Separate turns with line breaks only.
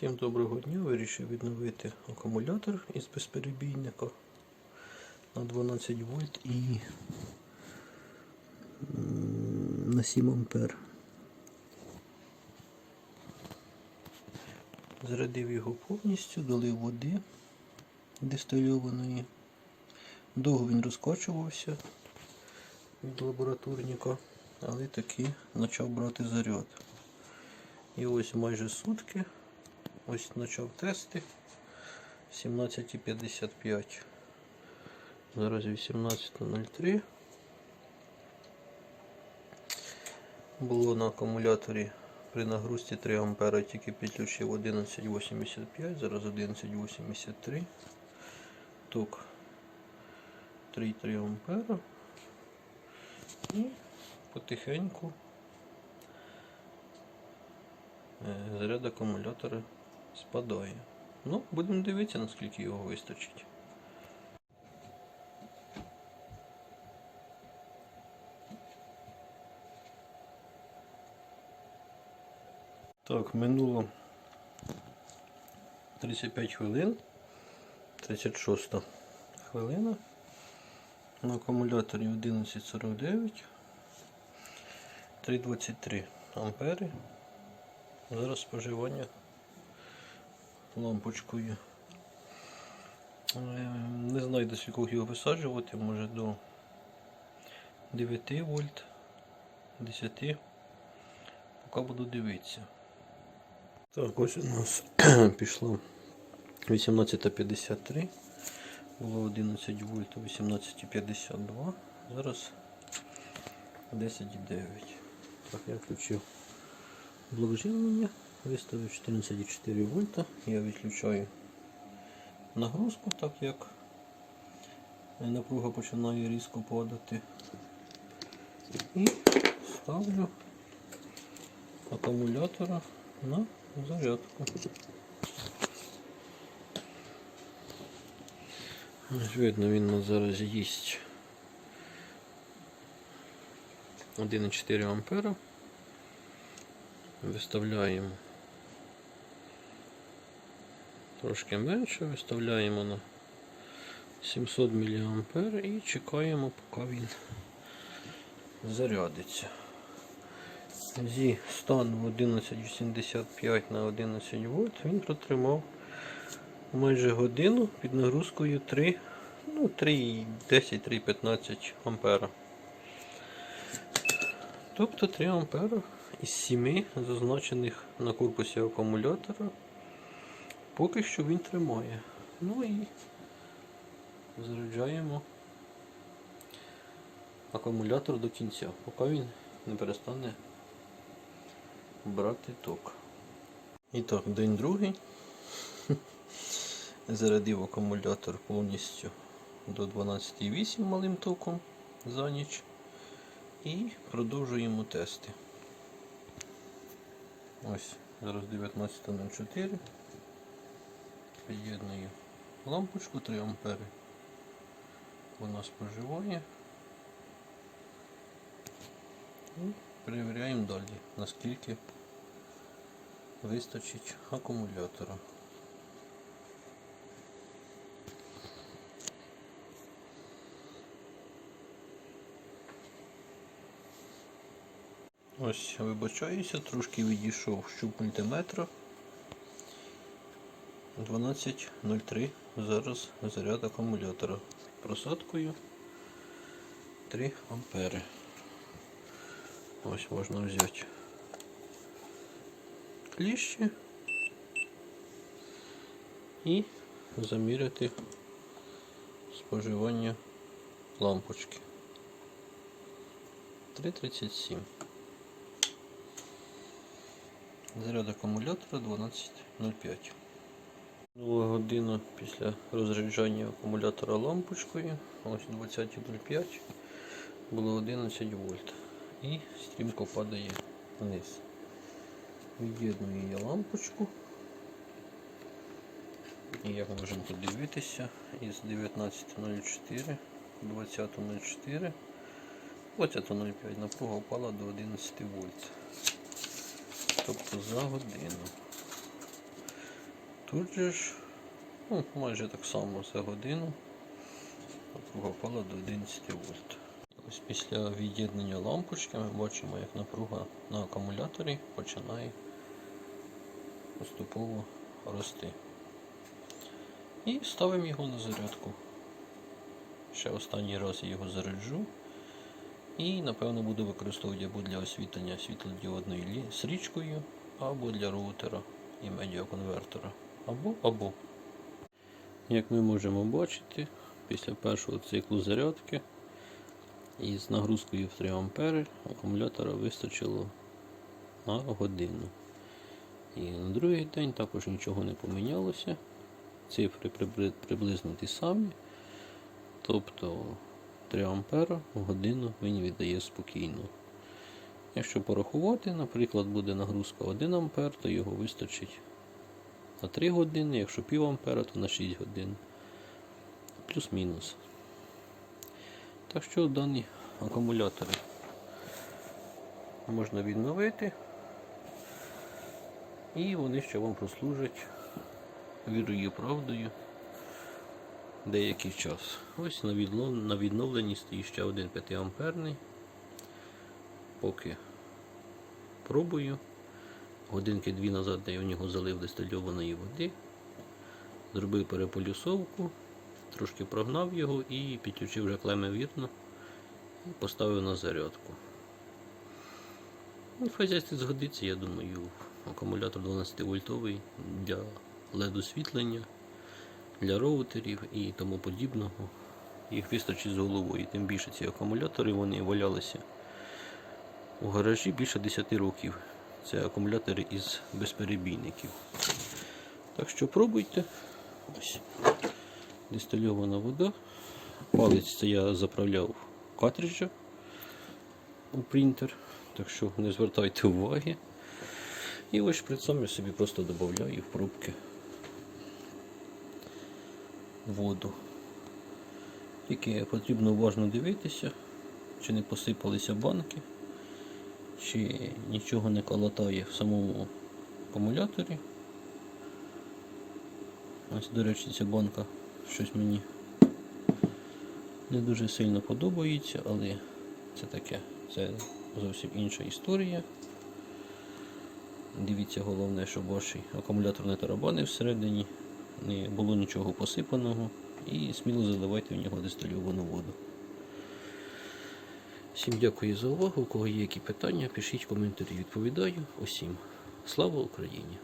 Всім доброго дня. Вирішив відновити акумулятор із безперебійника на 12 вольт і на 7 ампер. Зарядив його повністю, долив води дистильованої. Довго він розкачувався від лабораторника, але таки почав брати заряд. І ось майже сутки. Ось почав тести. 17.55. Зараз 18.03. Було на акумуляторі при нагрузці 3 ампера тільки підключив 11.85, зараз 11.83. Ток 3,3 ампера. І потихеньку е, заряд акумулятора спадає. Ну, будемо дивитися, наскільки його вистачить. Так, минуло 35 хвилин. 36 хвилина. На акумуляторі 1149. 3,23 ампери. Зараз споживання лампочкою. Е, Не знаю до скількох його висаджувати, може до 9 вольт, 10. Поки буду дивитися. Так, ось у нас пішло 18.53. Було 11 вольт, 18.52. Зараз 10.9. Так, я включив блок виставив 14,4 вольта. Я відключаю нагрузку, так як напруга починає різко падати. І ставлю акумулятора на зарядку. Видно, він у нас зараз їсть 1,4 ампера. Виставляємо трошки менше, виставляємо на 700 мА і чекаємо, поки він зарядиться. Зі стану 11,85 на 11 вольт він протримав майже годину під нагрузкою 3, ну 3,10-3,15 ампера. Тобто 3 ампера із 7 зазначених на корпусі акумулятора поки що він тримає. Ну і заряджаємо акумулятор до кінця, поки він не перестане брати ток. І так, день другий. Зарядив акумулятор повністю до 12,8 малим током за ніч. І продовжуємо тести. Ось, зараз 19.04. Під'єдную лампочку 3 ампери. Вона споживає. І перевіряємо далі, наскільки вистачить акумулятора. Ось, вибачаюся, трошки відійшов щуп мультиметра. 12.03 зараз заряд акумулятора. Просадкою 3 ампери. Ось можна взяти кліщі і заміряти споживання лампочки. 3,37. Заряд акумулятора 12.05. Минула година після розряджання акумулятора лампочкою. Ось 20.05 було 11 вольт. І стрімко падає вниз. Від'єдную я лампочку. І як можемо подивитися, із 19.04, 20.04, 20.05 напруга впала до 11 вольт. Тобто за годину. Тут же ж ну, майже так само за годину впала до 11 вольт. Ось після від'єднання лампочки ми бачимо, як напруга на акумуляторі починає поступово рости. І ставимо його на зарядку. Ще останній раз я його заряджу. І напевно буду використовувати або для освітлення світлодіодною стрічкою, або для роутера і медіаконвертера. Або або. Як ми можемо бачити, після першого циклу зарядки із нагрузкою в 3 ампери акумулятора вистачило на годину. І на другий день також нічого не помінялося. Цифри приблизно ті самі. Тобто 3 ампера в годину він віддає спокійно. Якщо порахувати, наприклад, буде нагрузка 1 ампер, то його вистачить на 3 години, якщо пів ампера, то на 6 годин. Плюс-мінус. Так що дані акумулятори можна відновити. І вони ще вам прослужать вірою правдою деякий час. Ось на, відновленні стоїть ще один 5 амперний. Поки пробую. Годинки дві назад я в нього залив дистильованої води. Зробив переполюсовку, трошки прогнав його і підключив вже клеми вірно і поставив на зарядку. Ну, В хазяйстві згодиться, я думаю, акумулятор 12 вольтовий для LED освітлення, для роутерів і тому подібного. Їх вистачить з головою. Тим більше ці акумулятори вони валялися у гаражі більше 10 років. Це акумулятори із безперебійників. Так що пробуйте. Ось. Дистильована вода. Палець це я заправляв картриджа у принтер, так що не звертайте уваги. І ось шприцом я собі просто додаю в пробки воду. Тільки потрібно уважно дивитися, чи не посипалися банки, чи нічого не колотає в самому акумуляторі. Ось, до речі, ця банка щось мені не дуже сильно подобається, але це таке, це зовсім інша історія. Дивіться, головне, щоб ваш акумулятор не тарабанив всередині, не було нічого посипаного і сміло заливайте в нього дистильовану воду. Всім дякую за увагу. У кого є які питання, пишіть коментарі, відповідаю. Усім. Слава Україні!